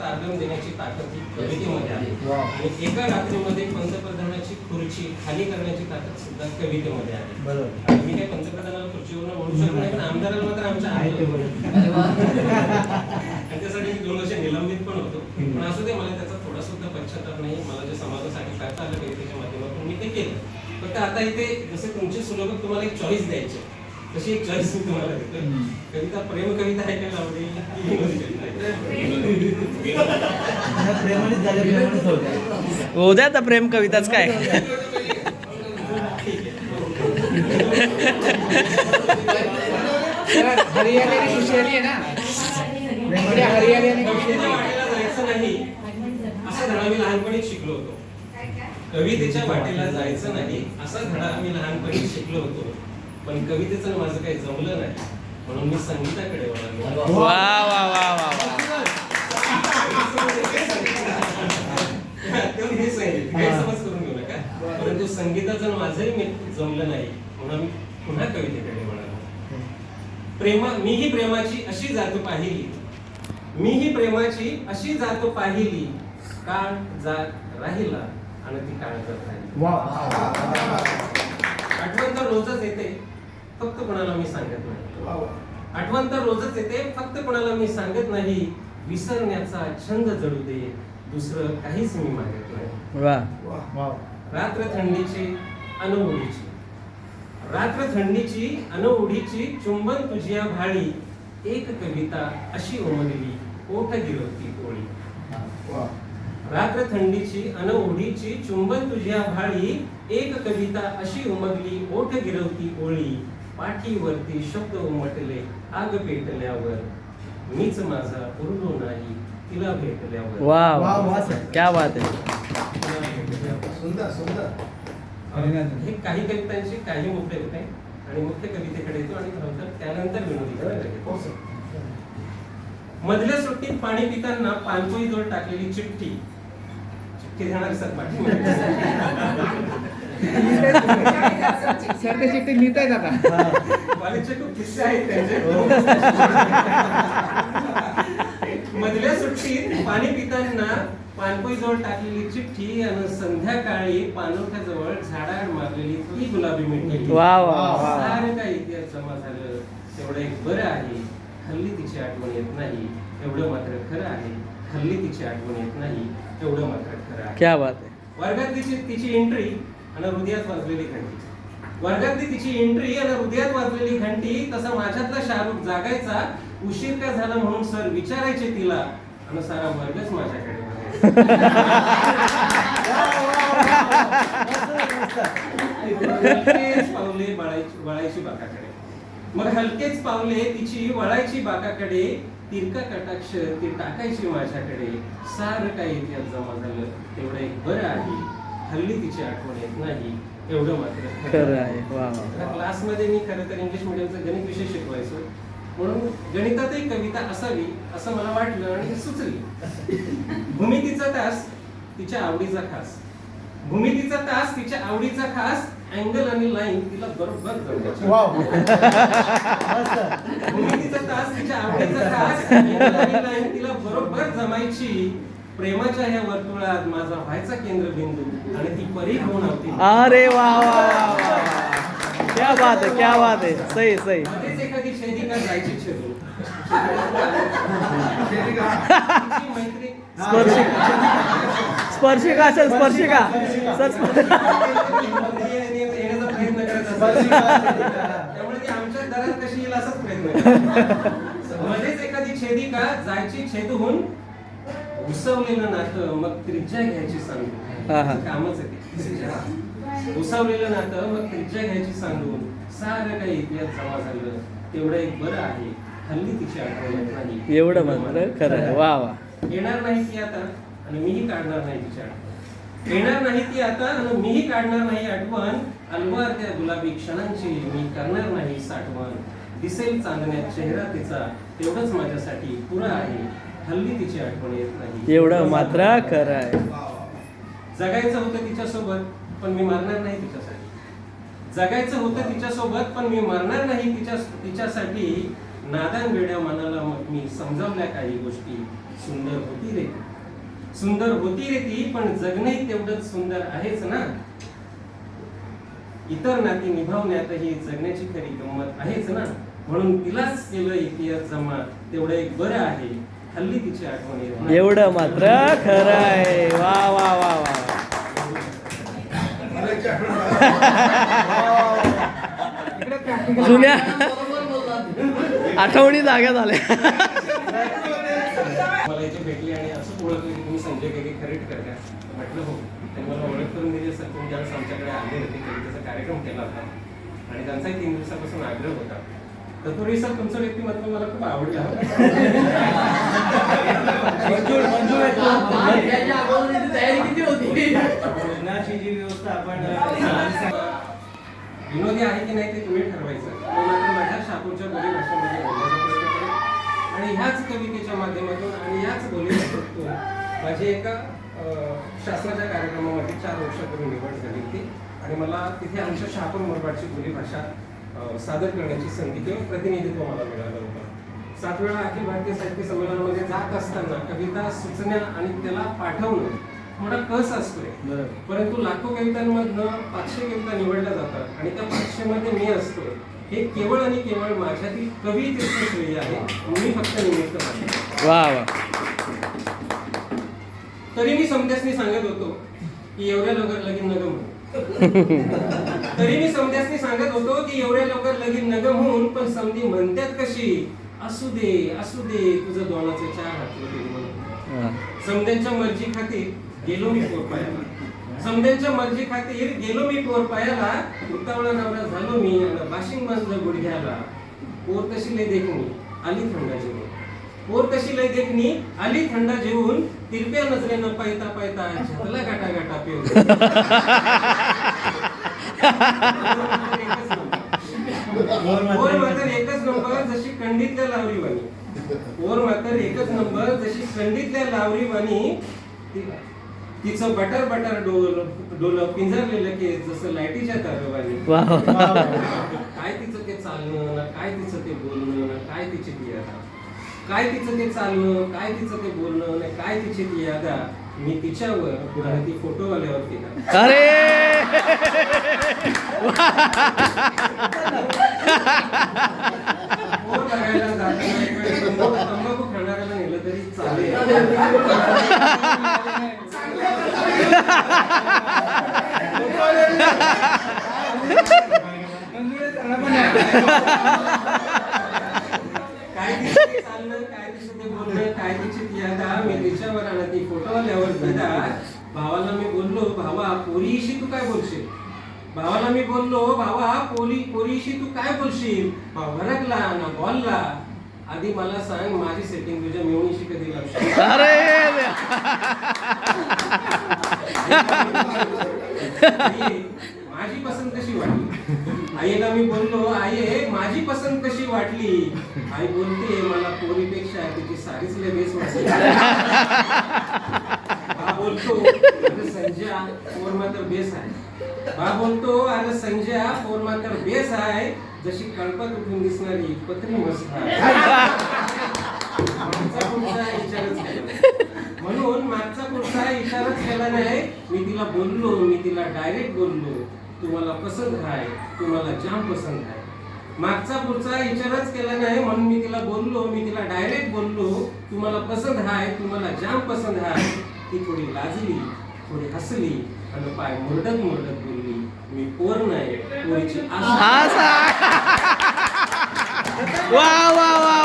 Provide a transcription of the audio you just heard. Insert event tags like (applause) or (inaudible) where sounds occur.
तारगम देण्याची ताकद ही कवितेमध्ये आहे. आणि एका रात्रीमध्ये पंतप्रधानाची खुर्ची खाली करण्याची ताकद सुद्धा कवितेमध्ये आहे. बरोबर. मी काही पंतप्रधानाला खुर्चीवरून म्हणू शकत नाही पण आमदाराला मात्र आमच्या आहे ते आहे बरोबर. आणि त्यासाठी मी दोन वर्ष निलंबित पण होतो. पण असू दे मला त्याचा थोडा सुद्धा पश्चाताप नाही. मला जे समाजासाठी करता आलं कवितेच्या माध्यमातून मी ते केलं. फक्त आता इथे जसे तुमचे सुलभ तुम्हाला एक चॉईस द्यायचे तशी एक चॉईस मी तुम्हाला हम्म. कविता प्रेम कविता ऐकायला आवडेल. की विनोदी कविता ऐकायला त्या प्रेमानेच झाले प्रेमानेच होते होऊ द्या. आता प्रेम कविताच काय? हरियाली आणि खुशहाली आहे ना? हरियाली आणि नाही. असा धडा मी लहानपणी शिकलो होतो. कवितेच्या वाटेला जायचं नाही. असा धडा मी लहानपणी शिकलो होतो. पण कवितेचं माझं काही जमलं नाही. म्हणून मी संगीताकडे वळालो वा वा वा वा (laughs) हे गैरसमज करून घेऊ नका. परंतु संगीताचं माझंही मी जमलं नाही. म्हणून मी पुन्हा कवितेकडे वळालो प्रेमा मीही प्रेमाची अशी जात पाहिली. मीही प्रेमाची अशी जात पाहिली. काळ जात राहिला आणि ती काळ जात राहिली. वा. आठवण तर रोजच येते फक्त कोणाला मी सांगत नाही. आठवण तर रोजच येते फक्त कोणाला मी सांगत नाही. विसरण्याचा छंद जडू दे दुसरं काहीच मी मागत नाही. वा. वा. रात्र थंडीची अनउडीची रात्र थंडीची अनउडीची चुंबन तुझ्या भाळी. एक कविता अशी उमगली ओठ गिरवती ओळी रात्र थंडीची अनउडीची चुंबन तुझ्या भाळी एक कविता अशी उमगली ओठ गिरवती ओळी. पाठीवरती शब्द उमटले आग पेटल्यावर. मीच माझा उरलो नाही तिला भेटल्यावर. वा वा, सर. क्या बात तिला भेटल्यावर. सुंदर सुंदर. हे काही कवितांची काही मुद्दे होते आणि मुख्य कवितेकडे येतो आणि त्यानंतर विनोदीकडे येतो. मधल्या सुट्टीत पाणी पिताना पानपोईजवळ टाकलेली चिठ्ठी. चिठ्ठी देणार सर सर ते चिठ्ठी लिहित आहेत आता. कॉलेजचे खूप किस्से आहेत त्यांचे. मधल्या सुट्टीत पाणी पिताना पानपोईजवळ टाकलेली चिठ्ठी आणि संध्याकाळी पानवठ्याजवळ झाडाड मारलेली ती गुलाबी मिठी वा वा वा. सारं काही इतिहास जमा झालं. तेवढं एक बरं आहे. हल्ली तिची आठवण येत नाही एवढं मात्र खरं आहे. हल्ली तिची आठवण येत नाही एवढं मात्र खरं आहे. क्या बात आहे. वर्गात तिची तिची एंट्री आणि हृदयात वाजलेली घंटी. वर्गातली तिची एंट्री आणि हृदयात वाजलेली घंटी तसा माझ्यातला शाहरुख जागायचा उशीर का झाला म्हणून सर विचारायचे तिला आणि सारा वर्गच माझ्याकडे बघायचा. हलकेच पावले बाळायची बाकाकडे. मग हलकेच पावले तिची वळायची बाकाकडे तिरका कटाक्ष ती टाकायची माझ्याकडे. सार काही इतिहास जमा झालं तेवढं एक बरं आहे. हल्ली तिची आठवण येत नाही एवढं मात्र खरं आहे. क्लासमध्ये मी खरं तर इंग्लिश मिडियमचं गणित विषय शिकवायचो. म्हणून गणितातही कविता असावी असं मला वाटलं आणि ती सुचली. भूमितीचा तास तिच्या आवडीचा खास. भूमितीचा तास तिच्या आवडीचा खास अँगल आणि लाईन तिला बरोबर भूमितीचा (laughs) तास तिच्या आवडीचा अँगल आणि लाईन तिला बरोबर जमायची. प्रेमाच्या ह्या वर्तुळात माझा व्हायचा केंद्रबिंदू आणि ती परी होऊन होती. अरे वा वा वा वा क्या बात है क्या बात है सही सही मध्येच एखादी छेदिका जायची छेदून (laughs) (laughs) तिची मैत्री. स्पर्शिका असेल स्पर्शिका. सर एखादी छेदिका जायची छेदून नातं मग त्रिज्या घ्यायची सांगून हा, हा. कामच आहे ते. उसवलेलं नातं मग त्रिज्या घ्यायची सांगून सारं काही इतिहास जमा झालं. तेवढं एक बरं आहे. हल्ली तिची आठवण नाही. एवढं मात्र खरं वा वा. येणार नाही ती आता. आणि मीही काढणार नाही तिची आठवण. येणार नाही ती आता आणि मीही काढणार नाही आठवण. अलवार त्या गुलाबी क्षणांची मी करणार नाही साठवण. दिसेल चांदण्यात चेहरा तिचा तेवढंच माझ्यासाठी पुरं आहे. हल्ली तिची आठवण येत नाही. एवढं मात्र आहे. जगायचं होतं तिच्यासोबत पण मी मरणार नाही तिच्यासाठी. जगायचं होतं तिच्यासोबत पण मी मरणार नाही तिच्या तिच्यासाठी. नादान वेड्या मनाला मग मी समजावल्या काही गोष्टी. सुंदर होती रे. सुंदर होती रे ती पण जगणे तेवढंच सुंदर आहेच ना. इतर नाती निभावण्यातही जगण्याची खरी गंमत आहेच ना. म्हणून तिलाच केलं इतिहास जमा तेवढं एक बरं आहे. हल्ली तिची आठवण. एवढं मात्र खरं आहे. वा वा वा वा. जुन्या आठवणी जाग्या झाल्या. भेटली आणि असं ओळखलं. संजय काही खरेट का म्हटलं हो. त्यांनी मला ओळख करून दिली सर तुम्ही ज्यावेळेस आमच्याकडे आले होते कवितेचा कार्यक्रम केला होता. आणि त्यांचाही तीन दिवसापासून आग्रह होता. तत्पूर्वी सर तुमचं व्यक्तिमत्व मला खूप आवडलं. मंजूर मंजूर आहे तो. भोजनाची जी व्यवस्था आपण विनोदी आहे की नाही ते तुम्ही ठरवायचं तो मात्र माझ्या शापूरच्या बोली भाषेमध्ये बोलण्याचा प्रयत्न करेन आणि ह्याच कवितेच्या माध्यमातून आणि याच बोली भाषेतून माझी एका शासनाच्या कार्यक्रमामध्ये चार वर्षापूर्वी निवड झाली होती. आणि मला तिथे आमच्या शहापूर मुरबाडची बोली भाषा सादर करण्याची संधी किंवा प्रतिनिधित्व मला मिळालं होतं. सात वेळा अखिल भारतीय साहित्य संमेलनामध्ये जात असताना कविता सुचण्या आणि त्याला पाठवणं थोडा कस असतोय. परंतु लाखो कवितांमधनं पाचशे कविता निवडल्या जातात आणि त्या पाचशे मध्ये मी असतो. हे केवळ आणि केवळ माझ्यातील कवितेचं श्रेय आहे. मी फक्त निमित्त आहे तरी मी समध्यासनी सांगत होतो की एवढ्या लवकर लगीन नग म्हणून. (laughs) तरी मी समध्यासनी सांगत होतो की एवढ्या लवकर लगीन नग म्हणून पण समधी म्हणतात कशी? असू दे असू दे तुझं दोनाचं चार हात. समध्यांच्या मर्जी खातीर गेलो मी पोर पायाला. समध्यांच्या मर्जी खातीर गेलो मी पोर पायाला उतावळा नवरा झालो मी आणि बाशिंग बांधलं गुडघ्याला. पोर तशी लय देखणी आली थंडा जेवून पोर तशी लय देखणी? आली थंडा जेवून तिरप्या नजरेनं पायता पायता झटला गाटा गाटा पिऊन. पोर मात्र एकच. नंबर जशी कंडीतल्या लावरी वाणी. पोर मात्र एकच नंबर जशी कंडीतल्या लावरी वाणी तिचं बटर बटर डोल डोल पिंजरलेलं की जसं लाईटीच्या वा. काय तिचं ते चालणं ना काय तिचं ते बोलणं ना काय तिची ती यादा काय तिचं ते चालणं काय तिचं ते बोलणं ना काय तिची ती यादा मी तिच्यावर आणि ती अरे! बघायला जाताना तंबाखू खाणाऱ्याला नेलं तरी चालेल मंजूर आहे, चांगला पण आहे. काय तिचं ते चालणं काय तिचं ते बोलणं काय तिची ती यादा मी तिच्यावर आणि ती फोटोवाल्यावर गदा भावाला मी बोललो भावा पोरीशी तू काय बोलशील? भावाला मी बोललो भावा पोरी पोरीशी तू काय बोलशील? भाव भरकला ना बोलला. आधी मला सांग माझी सेटिंग तुझ्या मिळवणीशी कधी लावशील (laughs) माझी पसंत कशी वाटली? आईला मी बोललो आई माझी पसंत कशी वाटली? आई बोलते मला पोरीपेक्षा तिची साडीच लय बेस वाटली (laughs) बोलतो. संजय फोर मात्र बेस आहे. बा बोलतो अरे संजय फोर मात्र बेस आहे. जशी कळपत उठून दिसणारी पत्री मस्त मागचा पुढचा विचारच केला म्हणून मागचा पुढचा विचारच केला नाही. मी तिला बोललो मी तिला डायरेक्ट बोललो तुम्हाला पसंत आहे तुम्हाला जाम पसंत आहे. मागचा पुढचा विचारच केला नाही म्हणून मी तिला बोललो मी तिला डायरेक्ट बोललो तुम्हाला पसंत आहे तुम्हाला जाम पसंत आहे ती थोडी लाजली. थोडी हसली आणि पाय मुरडत मुरडत बोलली मी पोर नाही पोरीची आशा. सा (laughs) वा वा.